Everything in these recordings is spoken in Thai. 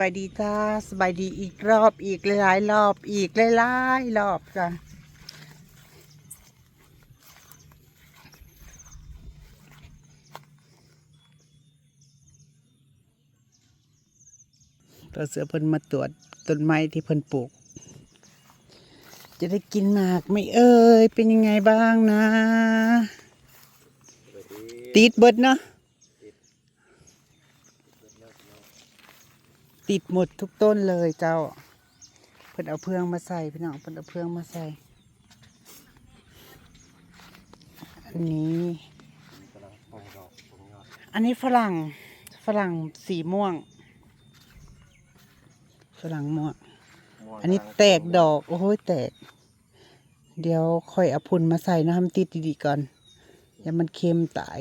บายดีจ้าสบายดีอีกรอบอีกหลายๆรอบอีกหลายๆรอบจ้ะตัวเสือเพิ่นมาตรวจต้นไม้ที่เพิ่นปลูก จะได้กินหมากไหม่เอ่ยเป็นยังไงบ้างนะ ติดเบิดเนาะ ติดหมดทุกต้นเลยเจ้า เพิ่นเอาเพื่องมาใส่พี่น้องเพิ่นเอาเพื่องมาใส่ อันนี้ อันนี้ฝรั่งฝรั่งสีม่วง ฝรั่งม่วง อันนี้แตกดอก โอ้โหแตก เดี๋ยวค่อยเอาพุ่นมาใส่นะทำติดดีๆก่อนอย่ามันเค็มตาย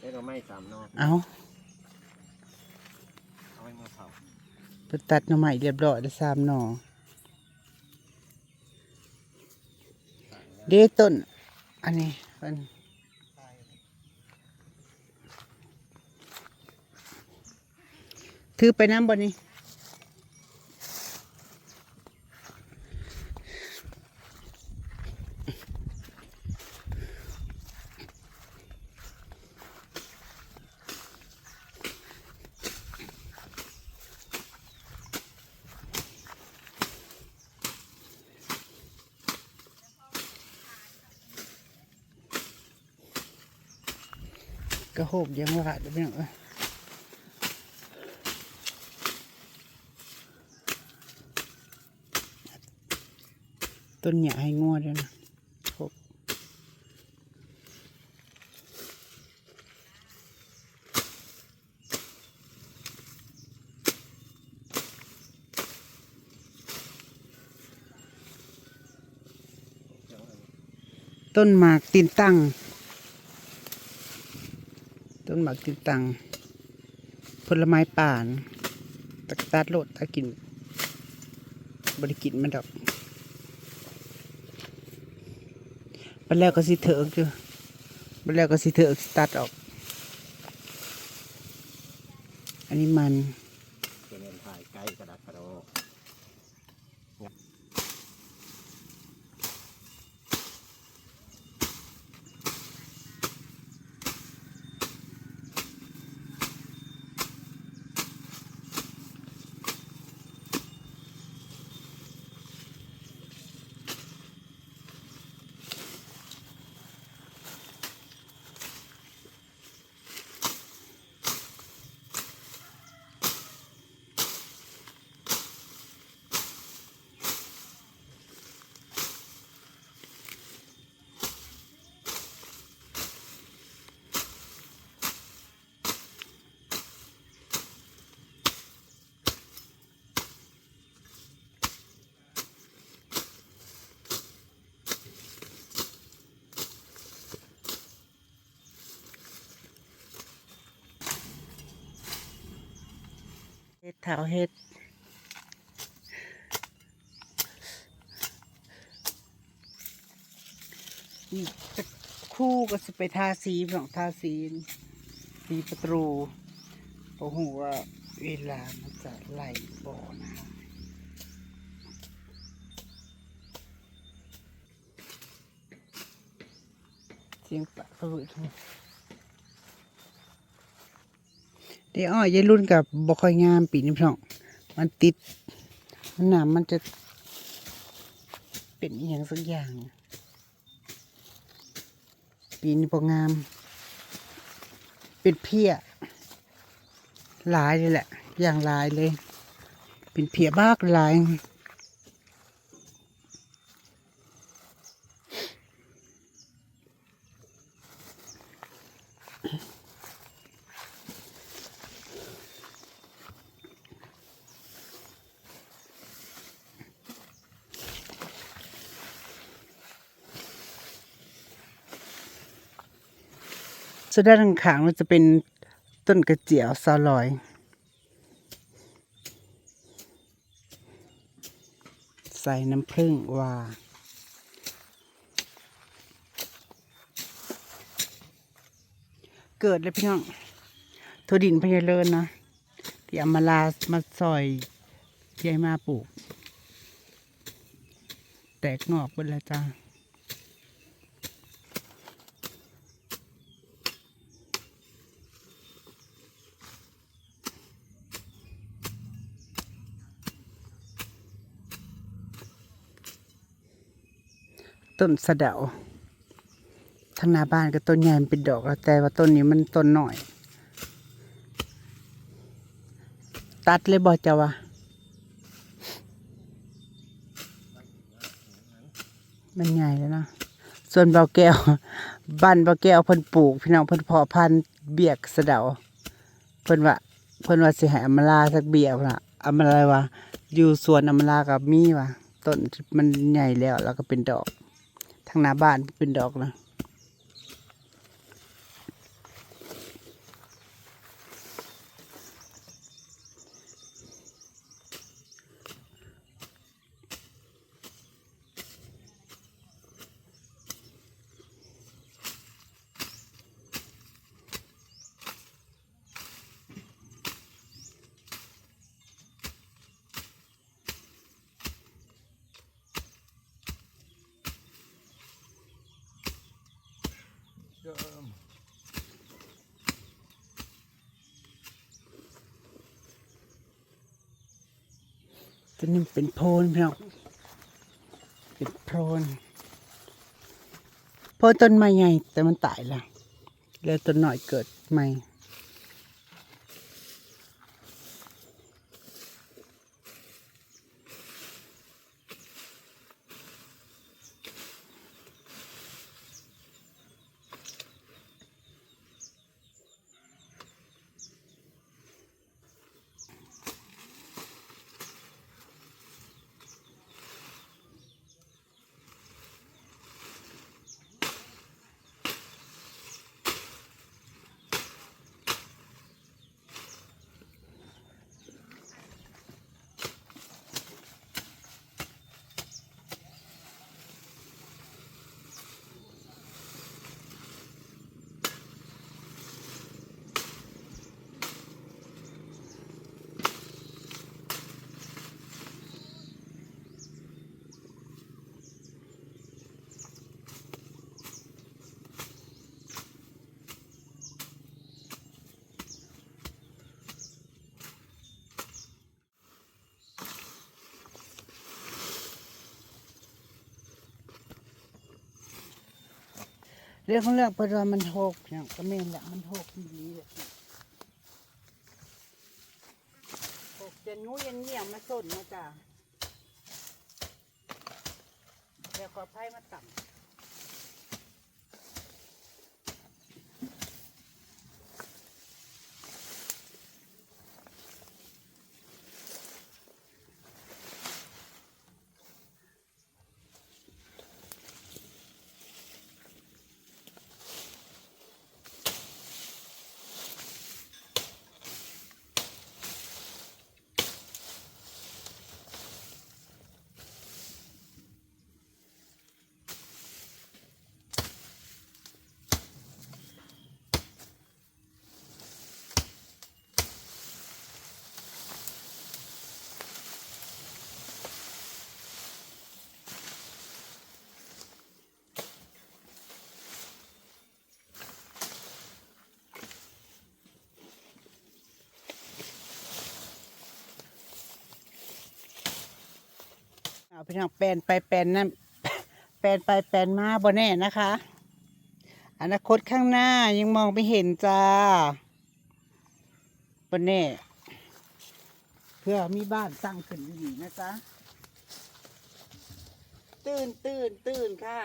ได้ก็ไม่สามนอกเอา เอาไว้มาเผา ตัดหน่อไม้เรียบร้อยแล้วสามหน่อเดยวต้น อันนี้มันถือไปน้ำบนนี้ โหบยังว่าเดี๋ยวไม่เอาเอ้ยต้นใหญ้าให้งัวด้วยนะโหบต้นหมากตีนตั้ง นหมากติดตังผลไม้ป่านตักตัดโลดตากินบริกินมันดอกบันแล้วก็สิเถอะอยู่บันแล้วก็สิเถอะตัดออก อันนี้มัน เป็นเงินถ่ายใกล้กระดาษกระโดด เฮ็ดเถาเฮ็ดอีกสักครู่ก็จะไปทาสีหนองทาสีสีประตูเพราะหัวเวลามันจะไหลบ่อนะเสียงปะเปิดเดีอ้อยยายรุ่นกับบ่ค่อยงามปีนี้พี่น้องมันติดมันหนามมันจะเป็นอย่างสักอย่าง ปีนี้พองาม เป็นเพี้ยหลายเลยแหละ อย่างหลายเลย เป็นเพี้ยบ้ากหลาย ส่วนด้านข้างมันจะเป็นต้นกระเจียวซาลอย ใส่น้ำผึ้งว่าเกิดเลยพี่น้องถั่วดินพญาเลินนะที่เอามาลามาซอยยายมาปลูก แตกงอกเบิดแล้วจ้า ต้นสะเดาทางหน้าบ้านก็ต้นใหญ่มันเป็นดอกแล้วแต่ว่าต้นนี้มันต้นหน่อย ตัดเลยบอกจะวะมันใหญ่แล้วนะส่วนเบาแก้วบ้านเบาแก้วเพิ่นปลูก พี่น้องเพิ่นเพาะพันธุ์เบียกสะเดาเพิ่นว่าเพิ่นว่าสิให้อมลาสักเบียกล่ะอมลาว่าอยู่สวนอมลากับมีวะต้นมันใหญ่แล้วแล้วก็เป็นดอกางหน้าบ้านเป็นดอกนะ ตัวนี้เป็นโพนพี่น้องเป็นโพนโพนต้นไม้ใหญ่แต่มันตายแล้วแล้วต้นหน่อยเกิดใหม่ เรื่องของเรื่องพราะว่ามันโหกพี่างก็แม่นแหละมันโหกที่นี้แหละโหกจนงูยันเงี่ยมมาสนมาจ้าแล้วขอไพ่มาต่ำ พี่น้องแปลนไปแปลนนั่นแปลนไปแปลนมาบ่แน่นะคะ อนาคตข้างหน้ายังมองไม่เห็นจ้าบ่แน่ เพื่อมีบ้านตั้างขึ้นอยู่นี่นะจ๊ะตื่นตื่นตื่นค่ะ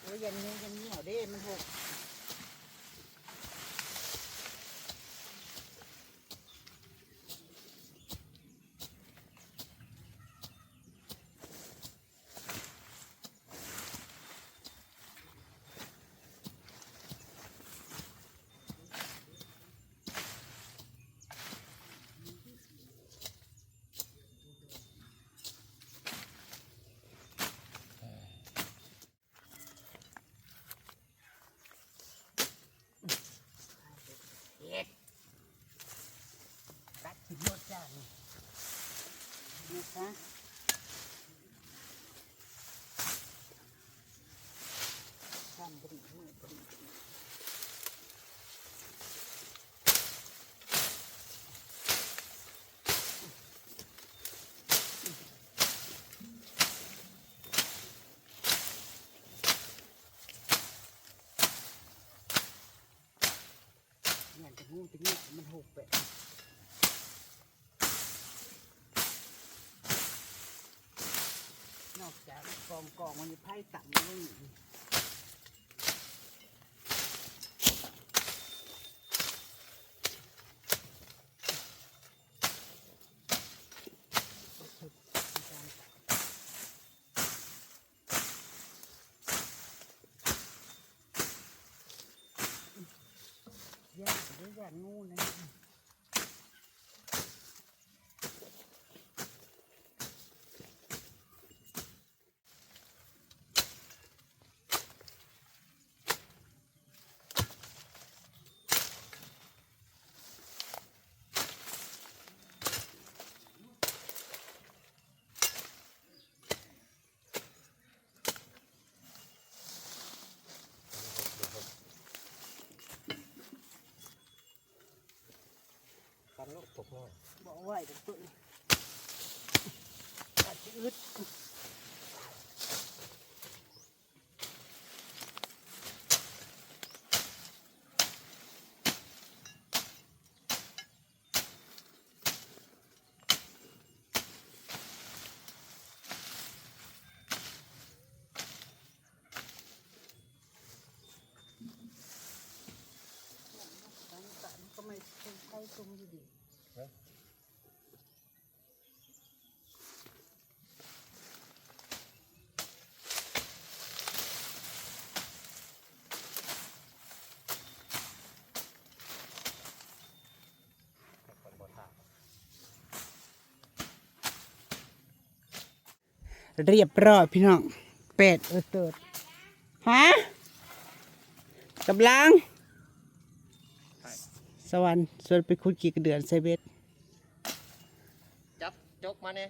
โอ้ยยันเงี้ยยันเหนียวเด้มันหก ฮะทำบริมือบริเนี่ยจะงูจะเงี้ยมันหกไปนอก จากองกองมันมีไพ่ต่ำด้วยแยกด้วยแยกงูนะฟั นลูกตกหน่อยบอกไว้เดี๋ยวตุ้ยตัดจะอึดก็ไม่ใช่ใช้ตรงอยู่ เรียบร้อยพี่น้องเป็ดเออเติดฮะกำลัง สวรรค์ส่วนไปคุดกี่กระเดือนใส่เบ็ดจับจกมาเนี่ย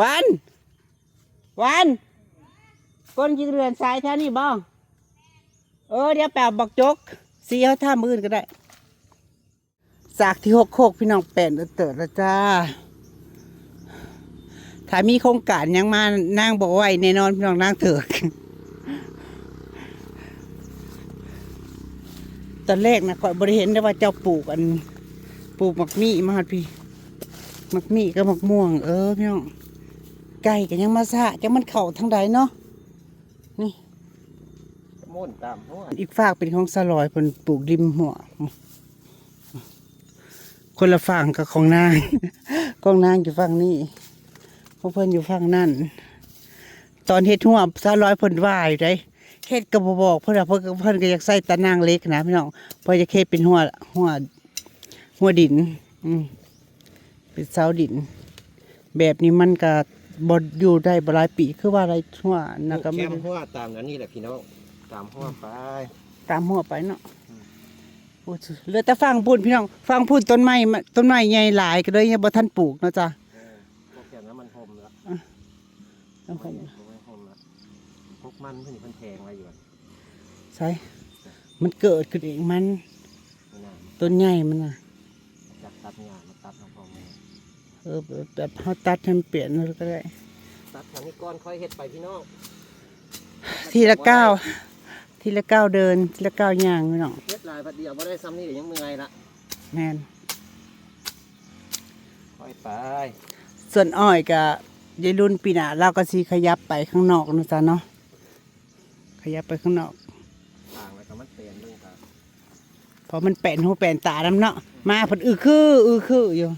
วัน วันก้นกี่กระเดือนใส่แท่นี้บ้องเออเดี๋ยวแปลบอกจกสีเขาท่ามืออื่นก็ได้สากที่หกโคกพี่น้องแปดเออเติดแล้วจ้า ถ้ามีโครงการหยังมานั่งบอกไว้แน่นอนพี่น้องนั่งเถือกตอนแรกนะข่อยบริเห็นได้ว่าเจ้าปลูกอันปลูกหมักมี่มาหัดพี่หมักมี่กับหมักม่วง เออพี่น้องไก่กันยังมาซะจังมันเข่าทางใดเนาะนี่มุ่นตามหัวอีกฝากเป็นของสลอยเพิ่นปลูกริมหัว คนละฝั่งกับของนาง ของนางอยู่ฝั่งนี้ ของเพิ่นอยู่ฝั่งนั่นตอนเฮ็ดหัวสลอยเพิ่นว่าอยู่ไดเฮ็ดก็บ่บอกเพิ่นว่าเพิ่นก็เพิ่นก็อยากใส่ตะนางเล็กนะพี่น้องเพิ่นจะเฮ็ดเป็นหัวหัวหัวดิน อืมเป็นเสาดิน แบบนี้มันก็บ่อยู่ได้บ่หลายปีคือว่าอะไรหัวนะก็แคไม่มได้หัวตามนั้นนี่แหละพี่น้องตามหัวไป ตามหัวไปเนาะโอ้ยเหลือแต่ฟังพูนพี่น้องฟังพูนต้นไม้มาต้นไม้ใหญ่หลายก็เลยยังบ่ทันปลูกเนาะจ้ะ เออพวกแกนั้นมันหมแล้ว น้ำผมมันหมแล้วพวกมันเพิ่นเพิ่นแทงไว้อยู่อะใช่มันเกิดขึ้นเองมันนี่นะต้นใหญ่มันน่ะจับตัดงานมาตัดของพ่อแม่เออแบบแบบเฮาตัดให้มันเปลี่ยนแล้วก็ได้ ตัดทางนี้ก้อนค่อยเฮ็ดไปพี่น้อง ทีละก้าวทีละก้าวเดิน ทีละก้าวย่างพี่น้องเฮ็ดหลายพัดเดียวบ่ได้ซ้ำนี่เดี๋ยวยังเมื่อยละแม่นค่อยไป ส่วนอ้อยก็ ยายรุ่นปีหน้าเราก็สิขยับไปข้างนอกเนาะจ้ะเนาะขยับไปข้างนอกทางแล้วก็มันเปลี่ยนเรื่องครับเพราะมันแป่นหูแป่นตาดำเนาะมาเพิ่นอือคืออือคืออยู่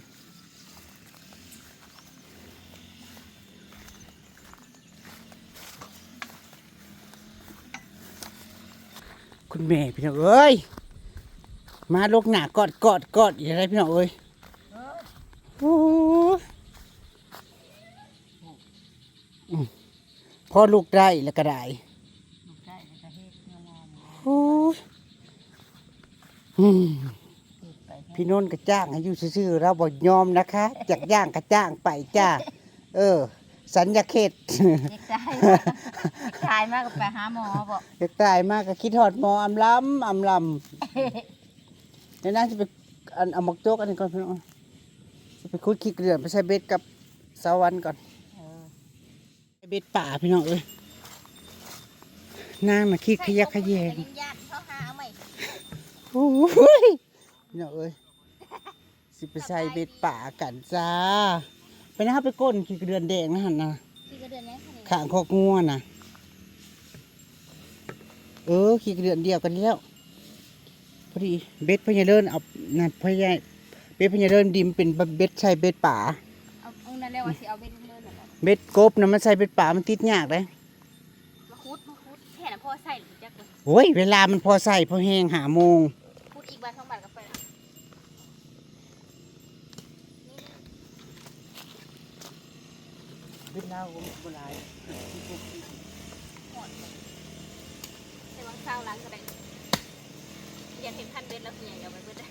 คุณแม่พี่น้องเอ้ยมาลกหนากอดกอดกอดอย่างไรพี่น้องเอ้ยโอ้ยอืมพ อลูกได้แล้วก็ได้โอ้ยอืมพี่โนนท์ก็จ้างให้อยู่ซื่อๆเราบ่ยอมนะคะอยากย่างก็จ้างไปจ้า เออ สัญญาเขตเด็กได้ขายมากกับไปหาหมอบอกอยากตายมากก็คิดฮอดหมออำลำอำลำเดี๋ยวน่าจะไปอันเอาหมกโจ๊กอันนี้ก่อนพี่น้องจะไปคุดขี้เกลือนไปใช้เบ็ดกับสาวันก่อนเออใช้ เบ็ดป่าพี่น้องเอ้ยนางน่ะขี้ขยักขยแยงแต่ยังญาติเขาหาเอาใหม่โอ้ยพี่น้องเอ้ยสิไปใส่เบ็ดป่ากันจ้า ไปนะครับไปก้นขี้เกลือนแดงนะหันนะที่กระเดือนนี้ค่ะนี่ข้างคอกงัวนะเออขี้เกลือนเดียวกันนี่แล้วพอดีเบ็ดพญาเดินเอานั่นพญาเบ็ดพญาเดินดิมเป็นเบ็ดใส่เบ็ดป่าเอาเอานั่นแล้วว่าสิเอาไปลุงเลิศ เหรอเบ็ดกบนะมันใส่เบ็ดป่ามันติดยากเลยมาคุดมาคุดแค่นั้นพ่อใส่หรือจักเลยโอ้ยเวลามันพอใส่พอแห้งหาโมงคุดอีกบาทสองบาทก็ไปละเบ็ดเราโบราณหมดใส่วางเศร้าล้างก็ได้อยากเห็นพันเบ็ดแล้วคืออย่างเดียวไปเบิดได้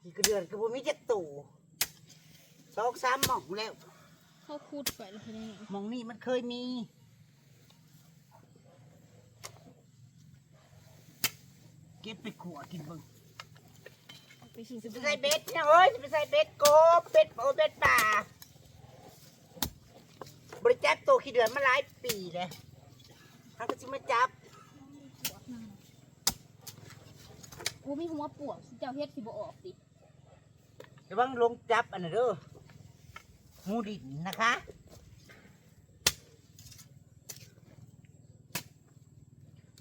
ขี้เกลือนก็บ่มีจักตู่สองสามหม่องแล้ว เขาคุดไปแล้วคือได้ไงหม่องนี้มันเคยมีเก็บไปขัวกินเบิ่งไปชิมจะไปใส่เบ็ดนะเอ้ยจะไปใส่เบ็ดกบเบ็ดโอเบ็ดป่าบริจับตัวขี้เดือนมาหลายปีเลยเขาก็จะมาจับกูมีหัวปวกเจ้าเฮ็ดสิบ่ออกสิระวังลงจับอันนั้นเด้อ หมูดินนะคะ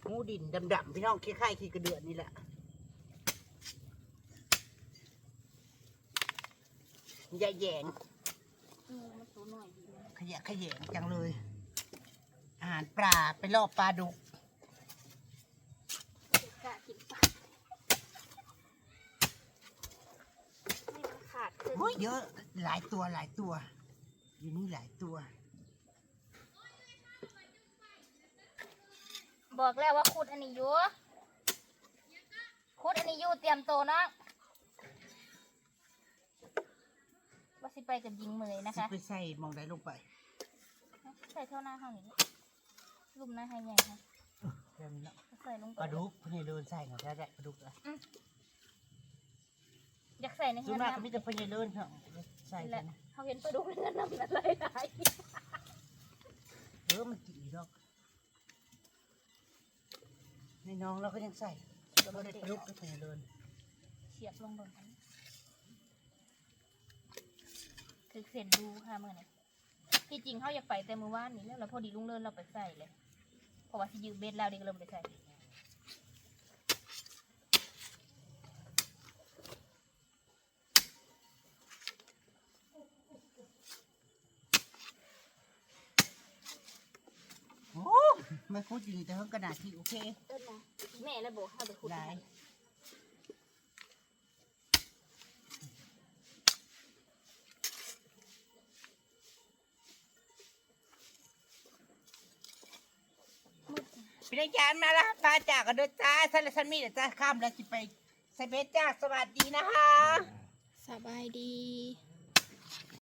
หมูดินดำๆพี่น้องคล้ายๆขี้กระเดือนนี่แหละอย่าแยงเออมันตัวหน่อยดีนะขยะขยงจังเลย อาหารปลาไปล่อปลาดุกกะกินปลาไม่มันขาดคือ โอ้ยเยอะหลายตัวหลายตัว อยู่นี่หลายตัว บอกแล้วว่าขุดอันนี้อยู่ขุดอันนี้อยู่เตรียมโตวเนาะว่าสิไปกับยิงมือนะสิคะไปใส่หมองใดลงไปใส่เท่าหน้าห้างนี้ลุมหน้าให้ใหญ่ค่ะเดี๋ยวนี้เนาะใส่ลงไปปลาดุกพี่นี่เดินใส่ของแท้แหละปลาดุกอะ อ ยากใส่ในส่วเงินนมากก็น้ำมีแต่พี่นี่เดินเถอะใส่นี่กัแหละนนะเขาเห็นปลาดุกในเงินน้ำอะไรไหลายเออมันกี่ดอกในน้องเราก็ยังใส่เราไม่ได้ปลาดุกก็พี่นี่เดินเสียบลงบนนั้นถึกเส้นดูค่ะมื่อนี้ที่จริงเขาอยากไปแต่มือว่านนี่แล้วเราพอดีลุงเลินเราไปใส่เลยเพราะว่าสิยืมเบ็ดแล้วเด็กก็เริ่มไปใส่ โอ้ ไม่พูดอยู่นี่แต่เพิ่งกระดาษที่โอเคเอิ้นนะแม่แล้วบอกให้เอาไปขุดได้พี่นายยานมาแล้วปลาจากกันเด้อจ้าฉันและฉันมีเดี๋ยวจ้าข้ามแล้วจิไปใส่เบสจ้าสวัสดีนะคะ สบายดี